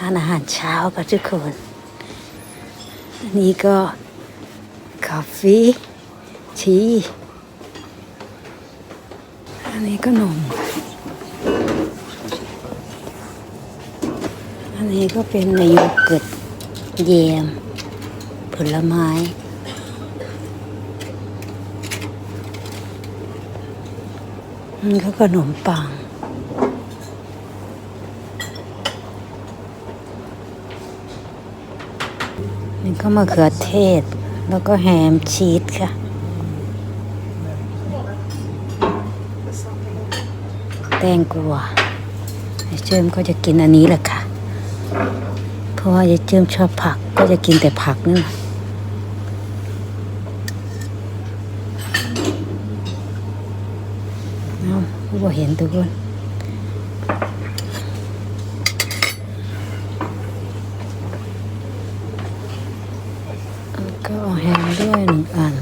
ทานอาหารเช้ากับทุกคนอันนี้ก็กาแฟทีอันนี้ก็นม อันนี้ก็เป็นในโยเกิร์ตแยม ผลไม้นี่ก็ขนมปัง นี่ก็มะเขือเทศ แล้วก็แฮมชีสค่ะ แตงกวาเจิมก็จะกินอันนี้แหละค่ะ เพราะว่าเจิมชอบผักก็จะกินแต่ผักนี่แหละเอาผู้เห็นทุกคน แล้วก็เอาแฮมด้วยหนึ่งอัน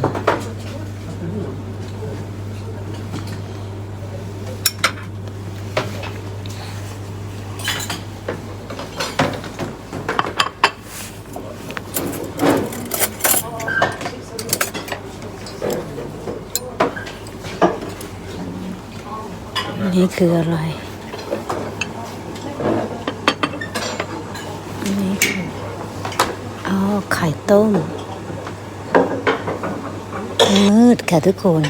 นี่คืออะไร นี่คือเอไข่ต้ม มืดค่ะทุกคน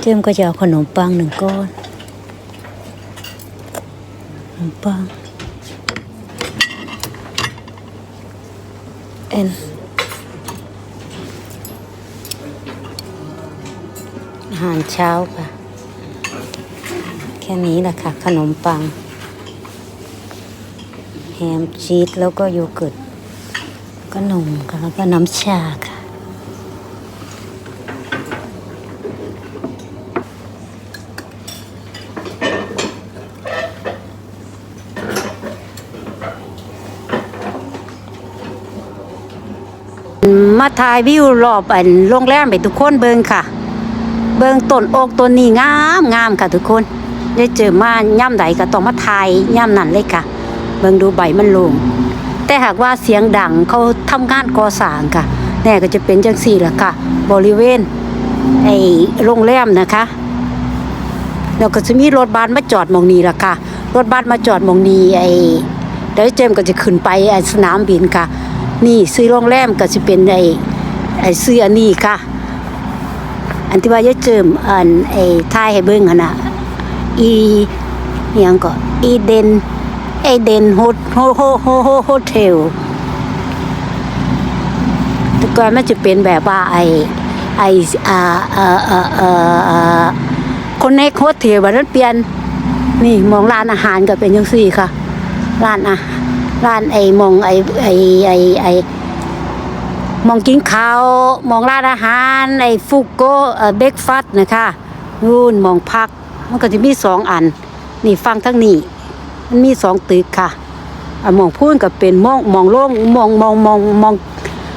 เจิมก็จะเอาขนมปังหนึ่งก้อนขนมปังเอ็นอาหารเช้าค่ะ ค่นี้แหละค่ะ ขนมปัง แฮมชีสแล้วก็โยเกิร์ตก็นมค่ะแล้วก็น้ำชาค่ะ มาถ่ายวิวรอบอันโรงแรมไปทุกคนเบิงค่ะ เบิงต้นอกต้นนี้งามงามค่ะทุกคน ได้เจอมาย่ำใดก็ต้องมาถ่ายย่ำนั้นเลยค่ะเบิงดูใบมันลงแต่หากว่าเสียงดังเขาทำงานก่อสร้างค่ะแน่ก็จะเป็นจังสี่ละค่ะ บริเวณไอ้โรงแรมนะคะแล้วก็จะมีรถบัสมาจอดมองนี้ละค่ะ รถบัสมาจอดมองนี้ไอ้เดี๋ยวเจมก็จะขึ้นไปไอ้สนามบินค่ะ นี่ซื้อโรงแรมก็จะเป็นไอ้ไอ้ซื้ออันนี้ค่ะ อันที่ว่าจะเจิมอันไอ้ท้ายให้เบิ่งหั่นะ อียังก็อีเดนไอเดนโฮโฮโฮโฮโฮโฮเทลแต่ก่อนมันจะเป็นแบบว่าไอไออ่าเอ่อเอ่อเอ่อคนในโฮเทลบัดนั้นเปลี่ยนนี่มองร้านอาหารก็เป็นจังซี่ค่ะร้านอาร้านไอมองไอไอไอไอมองกินข้าวมองร้านอาหารไอฟุกโกเอ่อเบรกฟาสนะคะนู่นมองพัก มันก็จะมีสองอัน นี่ฟังทั้งนี้มันมีสองตึกค่ะอะมองพูนก็เป็นมองมองโล่งมองมองมองมอง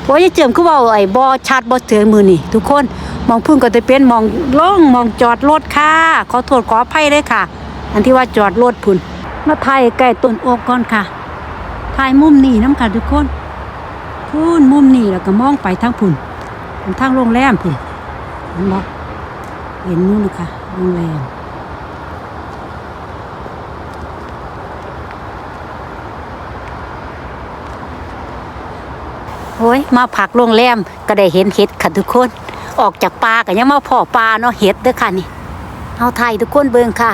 ว่าจะเจิมคือว่าไอ้บอชัดบอเถือมือนี่ทุกคนมองพูนก็จะเป็นมองโล่งมองจอดรถค่ะขอโทษขออภัยเลยค่ะ อันที่ว่าจอดรถพุ่นมาถ่ายใกล้ต้นโอกก่อนค่ะถ่ายมุมนี้น้ำค่ะทุกคนพูนมุมนี้แล้วก็มองไปทางพุ่นทางโรงแรมพุ่นเห็นบ่เห็นนู่นนะคะโรงแรม โอ้ยมาผักโรงแรมก็ได้เห็นเห็ดค่ะทุกคน ออกจากป่าก็ยังมาพ่อปลาเนาะเห็ดเด้อค่ะนี่เอาไทยทุกคนเบิ่งค่ะ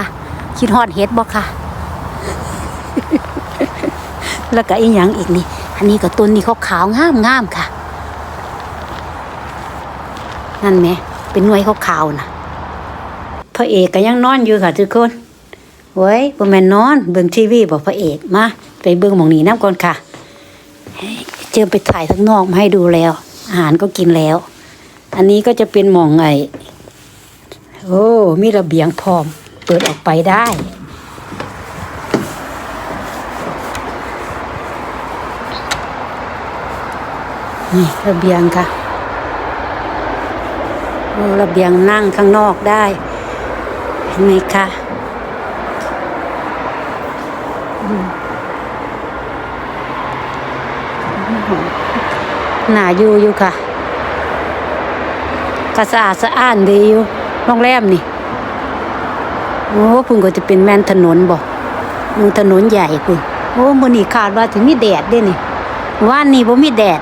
คิดฮอดเห็ดบ่ค่ะ แล้วก็อีหยังอีกนี่ อันนี้ก็ต้นนี้ขาขาวงามงามค่ะ นั่นไหมเป็นหน่วยขาขาวนะพระเอกก็ยังนอนอยู่ค่ะทุกคนเว้ยบ่แม่นนอน เบิ่งทีวีบอกพระเอกมาไปเบิ่งหมองนี้น้ำก่อนค่ะ เฮ้ยเจอไปถ่ายข้างนอกมาให้ดูแล้ว อาหารก็กินแล้ว อันนี้ก็จะเป็นหม่องไงโอ้มีระเบียงพร้อม เปิดออกไปได้นี่ระเบียงค่ะโอ้ระเบียงนั่งข้างนอกได้ เห็นไหมคะอืม หนาอยู่อยู่ค่ะก็สะอาดสะอ้านดีอยู่โรงแรมนี่โอ้พุ่นก็จะเป็นแม่นถนนบ่มึงถนนใหญ่พุ่นโอ้มือนี้คาดว่าสิมีแดดเด้นี่ว่านนี้บ่มีแดด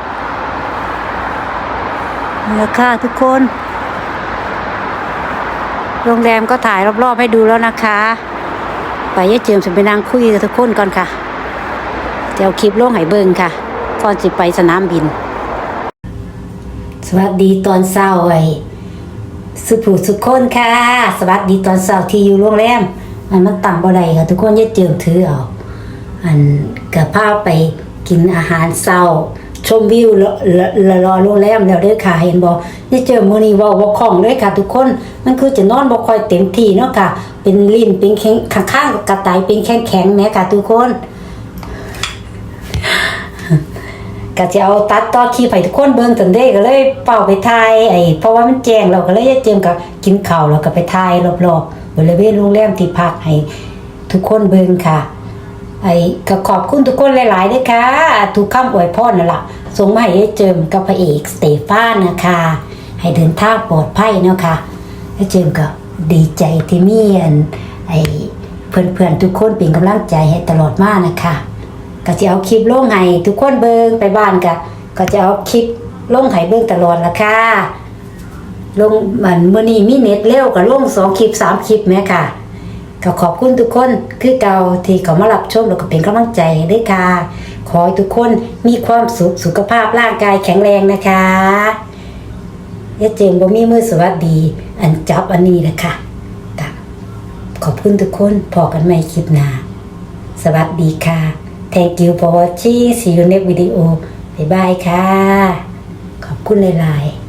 แล้วค่ะทุกคน โรงแรมก็ถ่ายรอบๆให้ดูแล้วนะคะ ไปยายเจิมจะไปนั่งคุยกับทุกคนก่อนค่ะเจะเอาคลิปลงให้เบิ่งค่ะ ก่อนสิไปสนามบิน วัสดีตอนเช้าไอ้สุภูสุขคนค่ะ สวัสดีตอนเช้าที่อยู่โรงแรมอันมันต่างบ่ได้ค่ะทุกคนอย่าเจิมถือเอาอันกับพาไปกินอาหารเช้า ชมวิวรรรอโรงแรมแล้วเด้อค่ะเห็นบ่อย่เจิมมื้อนี้ว้าบ่คล่องเลยค่ะ ทุกคนมันคือจะนอนบ่ค่อยเต็มที่เนาะค่ะ เป็นลิ้นเป็นแข็งข้างๆกระต่ายเป็นแข็งๆแหมค่ะ ทุกคน ก็จะเอาตัดต่อคลิปให้ทุกคนเบิ่งจนได้ก็เลยเป่าไปถ่ายไอ้เพราะว่ามันแจ้งเราก็เลยเจมกับกินข้าวแล้วก็ไปถ่ายรอบๆบริเวณโรงแรมที่พักให้ทุกคนเบิ่งค่ะ ไอ้ก็ขอบคุณทุกคนหลายๆด้วยค่ะทุกคำอวยพรนั่นล่ะส่งมาให้เจมกับพระเอกสเตฟานนะคะ ให้เดินทางปลอดภัยเนาะค่ะเจมก็ดีใจที่มีอันไอ้เพื่อนๆทุกคนเป็นกำลังใจให้ตลอดมานะคะ ก็จะเอาคลิปลงให้ทุกคนเบิงไปบ้านก็ก็จะเอาคลิปลงให้เบิงตลอดละค่ะลงเหมันมื้อนี้มีเน็ตเร็วก็ลงสองคลิปสามคลิปแม่ค่ะก็ขอบคุณทุกคนคือเก่าที่เขามารับชมแล้วก็เป็นกำลังใจด้วยค่ะ ขอให้ทุกคนมีความสุขสุขภาพร่างกายแข็งแรงนะคะยาเจมบ่มีมือสวัสดี อันจับอันนี้นะคะขอบคุณทุกคนพอกันใหม่คลิปหน้าสวัสดีค่ะ Thank you for watching see you next video บ๊ายบายค่ะ ขอบคุณหลาย ๆ